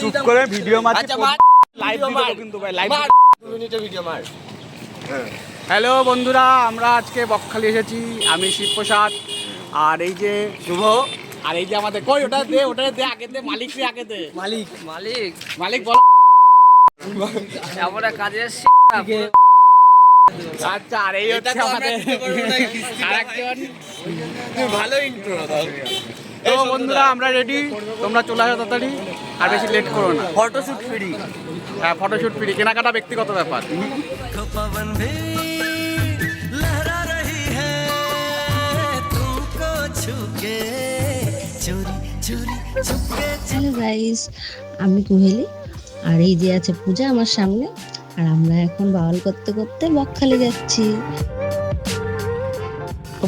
চুপ করে ভিডিও মারছি। আচ্ছা লাইভ ভিডিও মার। কিন্তু ভাই লাইভ মিনিটের ভিডিও মার। হ্যালো বন্ধুরা আমরা আজকে বকখালি এসেছি আমি শিবপ্রসাদ। আর এই যে শুভ আর এই যে আমাদের কই ওটা দে ওটা দে আগে দে মালিক দে আগে দে। মালিক। মালিক। মালিক বল। আমরা কাজে এসেছি আচ্ছা আর এই হচ্ছে আমাদের। আরেকজন। ভালো ইন্ট্রো তো বন্ধুরা আমরা রেডি তোমরা চলে আসো তাড়াতাড়ি আর বেশি লেট করো না। ফটোশ্যুট ফ্রি হ্যাঁ ফটোশ্যুট ফ্রি কেনাকাটা ব্যক্তিগত ব্যাপার। হ্যালো গাইস আমি কুহেলি আর এই যে আছে পূজা আমার সামনে আর আমরা এখন বাউল করতে করতে বকখালি যাচ্ছি।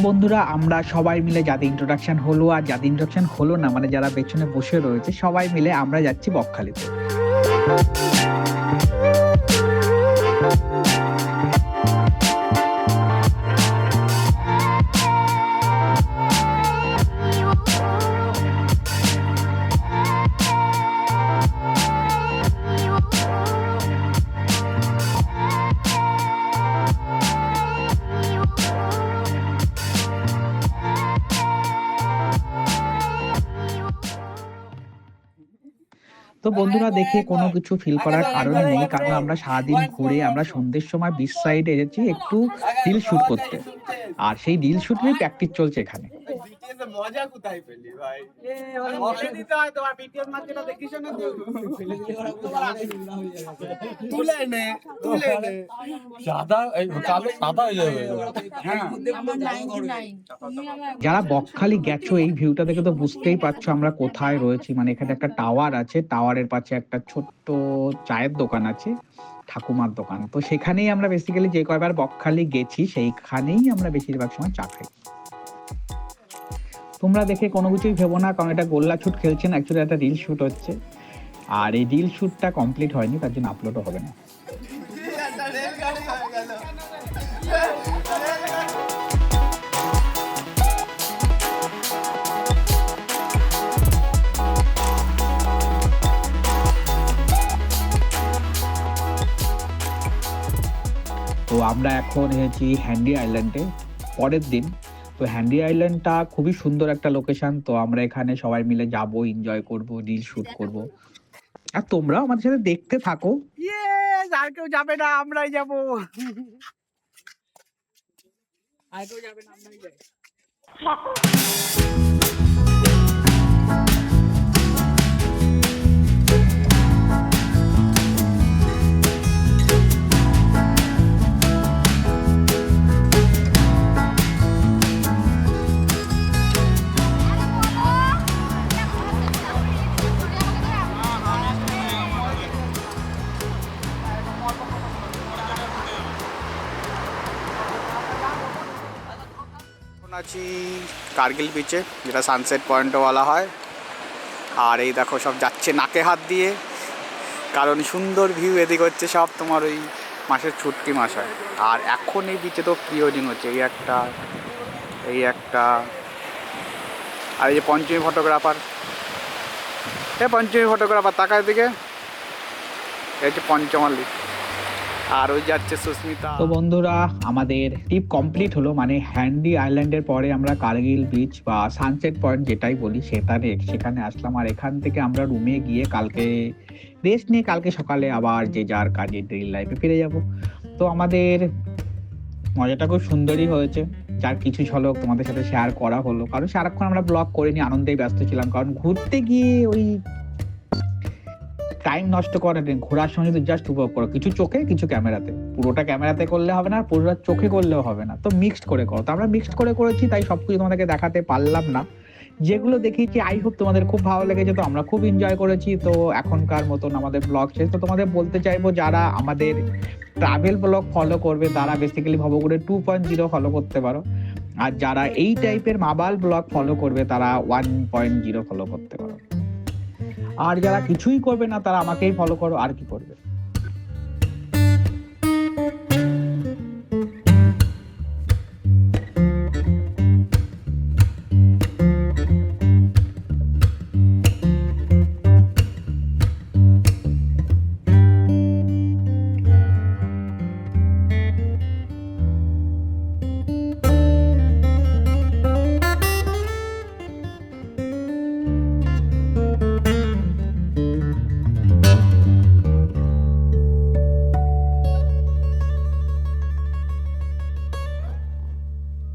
বন্ধুরা, আমরা সবাই মিলে যাদের ইন্ট্রোডাকশন হলো আর যাদের ইন্ট্রোডাকশন হলো না মানে যারা পেছনে বসে রয়েছে, সবাই মিলে আমরা যাচ্ছি বকখালিতে। তো বন্ধুরা দেখে কোনো কিছু ফিল করার কারণ নেই, কারণ আমরা সারাদিন ঘুরে আমরা সন্ধ্যের সময় বিচ সাইডে এসেছি একটু রিল শুট করতে। আর সেই রিল শুটেরই প্র্যাকটিস চলছে এখানে। মজা কোথায় পেলি ভাই? দিতে হয় তোমার বিটিএস মার্কেটটা দেখিস না তুলে নে তুলে নে। সাদা কালো সাদা হয়ে যাবে। হ্যাঁ। যারা বকখালি গেছো এই ভিউটা দেখে তো বুঝতেই পারছ আমরা কোথায় রয়েছি। মানে এখানে একটা টাওয়ার আছে টাওয়ারের পাশে একটা ছোট্ট চায়ের দোকান আছে ঠাকুমার দোকান। তো সেখানেই আমরা বেসিক্যালি যে কয়বার বকখালি গেছি সেইখানেই আমরা বেশিরভাগ সময় চা খাই। তোমরা দেখে কোনো কিছুই ভেবো না, কারণ এটা গোল্লা শুট খেলছেন অ্যাকচুয়ালি একটা রিল শুট হচ্ছে। আর এই রিল শুটটা কমপ্লিট হয়নি, তার জন্য আপলোডও হবে না। তো আমরা এখন এসেছি হ্যান্ডি আইল্যান্ডে, পরের দিন। তো হ্যান্ডি আইল্যান্ডটা খুবই সুন্দর একটা লোকেশন তো আমরা এখানে সবাই মিলে যাব এনজয় করব রিল শুট করব। আর তোমরাও আমাদের সাথে দেখতে থাকো। ইয়েস আর কেউ যাবে না আমরাই যাব। আর কেউ যাবে না আমরাই যাই আছি কার্গিল বিচে যেটা সানসেট পয়েন্টও বলা হয়। আর এই দেখো সব যাচ্ছে নাকে হাত দিয়ে। কারণ সুন্দর ভিউ এদিক হচ্ছে সব তোমার ওই মাসের ছুট্টি মাস হয়। আর এখন এই বিচে তো প্রি ওয়েডিং হচ্ছে? এই একটা এই একটা। আর এই যে পঞ্চমী ফটোগ্রাফার এ পঞ্চমী ফটোগ্রাফার তাকায় দিকে এই হচ্ছে পঞ্চমালি আর ওই যাচ্ছে সুস্মিতা। তো বন্ধুরা, আমাদের ট্রিপ কমপ্লিট হলো মানে হ্যান্ডি আইল্যান্ডের পরে আমরা কার্গিল বিচ বা সানসেট পয়েন্ট যেটাই বলি, সেখানে সেখানে আসলাম। আর এখান থেকে আমরা রুমে গিয়ে কালকে রেস্ট নিয়ে কালকে সকালে আবার যে যার কাজে ড্রিল লাইফে ফিরে যাব। তো আমাদের মজাটা খুব সুন্দরই হয়েছে। যার কিছু ঝলক তোমাদের সাথে শেয়ার করা হলো। কারণ সারাক্ষণ আমরা ব্লগ করিনি, আনন্দেই ব্যস্ত ছিলাম। কারণ ঘুরতে গিয়ে ওই টাইম নষ্ট করে দিন। ঘোরার সময় তো জাস্ট উপভোগ করো। কিছু চোখে, কিছু ক্যামেরাতে। পুরোটা ক্যামেরাতে করলে হবে না পুরোটা চোখে করলেও হবে না। তো মিক্সড করে করো। তো আমরা মিক্সড করে করেছি, তাই সবকিছু তোমাদেরকে দেখাতে পারলাম না। যেগুলো দেখিয়েছি আই হোপ তোমাদের খুব ভালো লেগেছে, তো আমরা খুব এনজয় করেছি। তো এখনকার মতন আমাদের ব্লগ শেষ। তো তোমাদের বলতে চাইব, যারা আমাদের ট্রাভেল ব্লগ ফলো করবে, তারা বেসিক্যালি ভবগুড়ে টু পয়েন্ট জিরো ফলো করতে পারো। আর যারা এই টাইপের মাবাল ব্লগ ফলো করবে, তারা ওয়ান পয়েন্ট জিরো ফলো করতে পারো। আর যারা কিছুই করবে না তারা আমাকেই ফলো করো আর কি করবে?